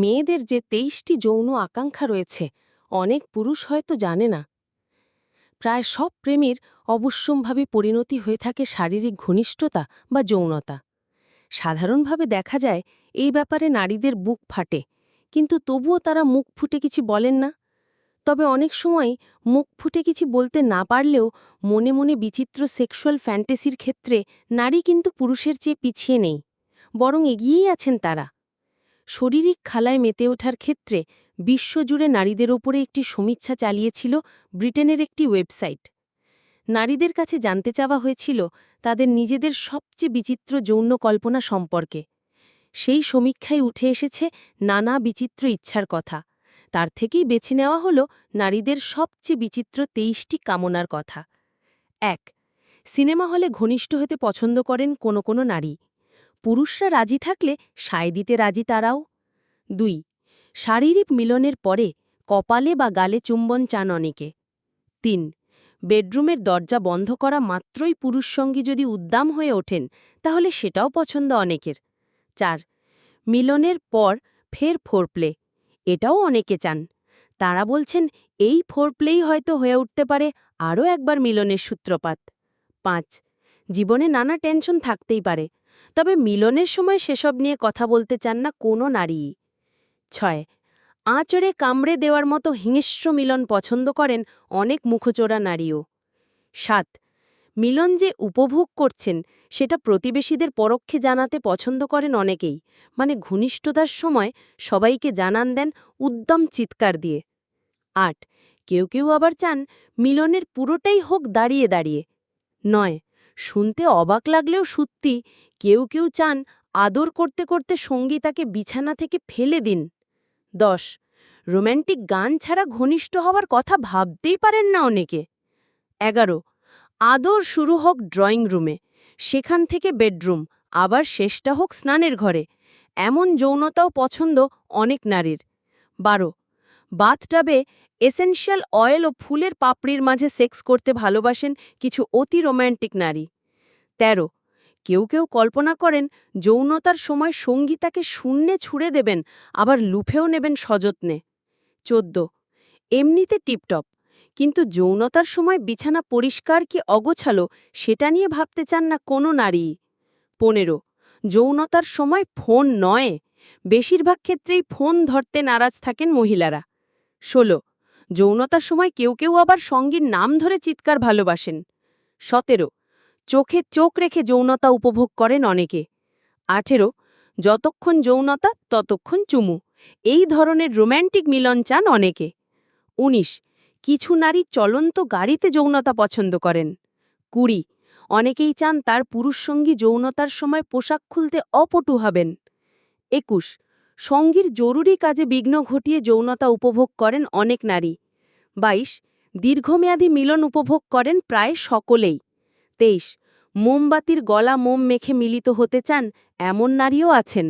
মেয়েদের যে তেইশটি যৌন আকাঙ্ক্ষা রয়েছে, অনেক পুরুষ হয়তো জানে না। প্রায় সব প্রেমের অবশ্যম্ভাবী পরিণতি হয়ে থাকে শারীরিক ঘনিষ্ঠতা বা যৌনতা। সাধারণভাবে দেখা যায়, এই ব্যাপারে নারীদের বুক ফাটে, কিন্তু তবুও তারা মুখ ফুটে কিছু বলেন না। তবে অনেক সময় মুখ ফুটে কিছু বলতে না পারলেও মনে মনে বিচিত্র সেক্সুয়াল ফ্যান্টাসির ক্ষেত্রে নারী কিন্তু পুরুষের চেয়ে পিছিয়ে নেই, বরং এগিয়েই আছেন তারা। শারীরিক খালায় মেতে ওঠার ক্ষেত্রে বিশ্বজুড়ে নারীদের ওপরে একটি সমীক্ষা চালিয়েছিল ব্রিটেনের একটি ওয়েবসাইট। নারীদের কাছে জানতে চাওয়া হয়েছিল তাদের নিজেদের সবচেয়ে বিচিত্র যৌন কল্পনা সম্পর্কে। সেই সমীক্ষায় উঠে এসেছে নানা বিচিত্র ইচ্ছার কথা। তার থেকেই বেছে নেওয়া হল নারীদের সবচেয়ে বিচিত্র তেইশটি কামনার কথা। এক, সিনেমা হলে ঘনিষ্ঠ হতে পছন্দ করেন কোনো কোনো নারী। পুরুষরা রাজি থাকলে সায় দিতে রাজি তারাও। দুই, শারীরিক মিলনের পরে কপালে বা গালে চুম্বন চান অনেকে। তিন, বেডরুমের দরজা বন্ধ করা মাত্রই পুরুষ সঙ্গী যদি উদ্দাম হয়ে ওঠেন, তাহলে সেটাও পছন্দ অনেকের। চার, মিলনের পর ফের ফোরপ্লে, এটাও অনেকে চান। তারা বলছেন, এই ফোরপ্লেই হয়তো হয়ে উঠতে পারে আরও একবার মিলনের সূত্রপাত। পাঁচ, জীবনে নানা টেনশন থাকতেই পারে তবে মিলনের সময় সেসব নিয়ে কথা বলতে চান না কোনো নারীই ছয়, আঁচড়ে কামড়ে দেওয়ার মতো হিংস্র মিলন পছন্দ করেন অনেক মুখচোরা নারীও। সাত, মিলন যে উপভোগ করছেন, সেটা প্রতিবেশীদের পরোক্ষে জানাতে পছন্দ করেন অনেকেই। মানে ঘনিষ্ঠতার সময় সবাইকে জানান দেন উদ্যম চিৎকার দিয়ে। আট, কেউ কেউ আবার চান মিলনের পুরোটাই হোক দাঁড়িয়ে দাঁড়িয়ে। নয় শুনতে অবাক লাগলেও সত্যি কেউ কেউ চান আদর করতে করতে সঙ্গী তাকে বিছানা থেকে ফেলে দিন। দশ, রোম্যান্টিক গান ছাড়া ঘনিষ্ঠ হওয়ার কথা ভাবতেই পারেন না অনেকে। এগারো, আদর শুরু হোক ড্রয়িং রুমে, সেখান থেকে বেডরুম, আবার শেষটা হোক স্নানের ঘরে। এমন যৌনতাও পছন্দ অনেক নারীর। বারো, বাথটাবে এসেনশিয়াল অয়েল ও ফুলের পাপড়ির মাঝে সেক্স করতে ভালোবাসেন কিছু অতি রোম্যান্টিক নারী। ১৩ কেউ কেউ কল্পনা করেন যৌনতার সময় সঙ্গী তাকে শূন্যে ছুড়ে দেবেন, আবার লুফেও নেবেন সযত্নে। ১৪ এমনিতে টিপটপ। কিন্তু যৌনতার সময় বিছানা পরিষ্কার কি অগোছালো সেটা নিয়ে ভাবতে চান না কোনো নারী। পনেরো। যৌনতার সময় ফোন নয়। বেশিরভাগ ক্ষেত্রেই ফোন ধরতে নারাজ থাকেন মহিলারা। ষোলো। যৌনতার সময় কেউ কেউ আবার সঙ্গীর নাম ধরে চিৎকার ভালোবাসেন। সতেরো। চোখে চোখ রেখে যৌনতা উপভোগ করেন অনেকে। আঠেরো, যতক্ষণ যৌনতা, ততক্ষণ চুমু। এই ধরনের রোম্যান্টিক মিলন চান অনেকে। ১৯ কিছু নারী চলন্ত গাড়িতে যৌনতা পছন্দ করেন। কুড়ি, অনেকেই চান তার পুরুষ সঙ্গী যৌনতার সময় পোশাক খুলতে অপটু হবেন। একুশ, সঙ্গীর জরুরি কাজে বিঘ্ন ঘটিয়ে যৌনতা উপভোগ করেন অনেক নারী। ২২ দীর্ঘমেয়াদী মিলন উপভোগ করেন প্রায় সকলেই। তেইশ মোমবাতির গলা মোম মেখে মিলিত হতে চান এমন নারীও আছেন।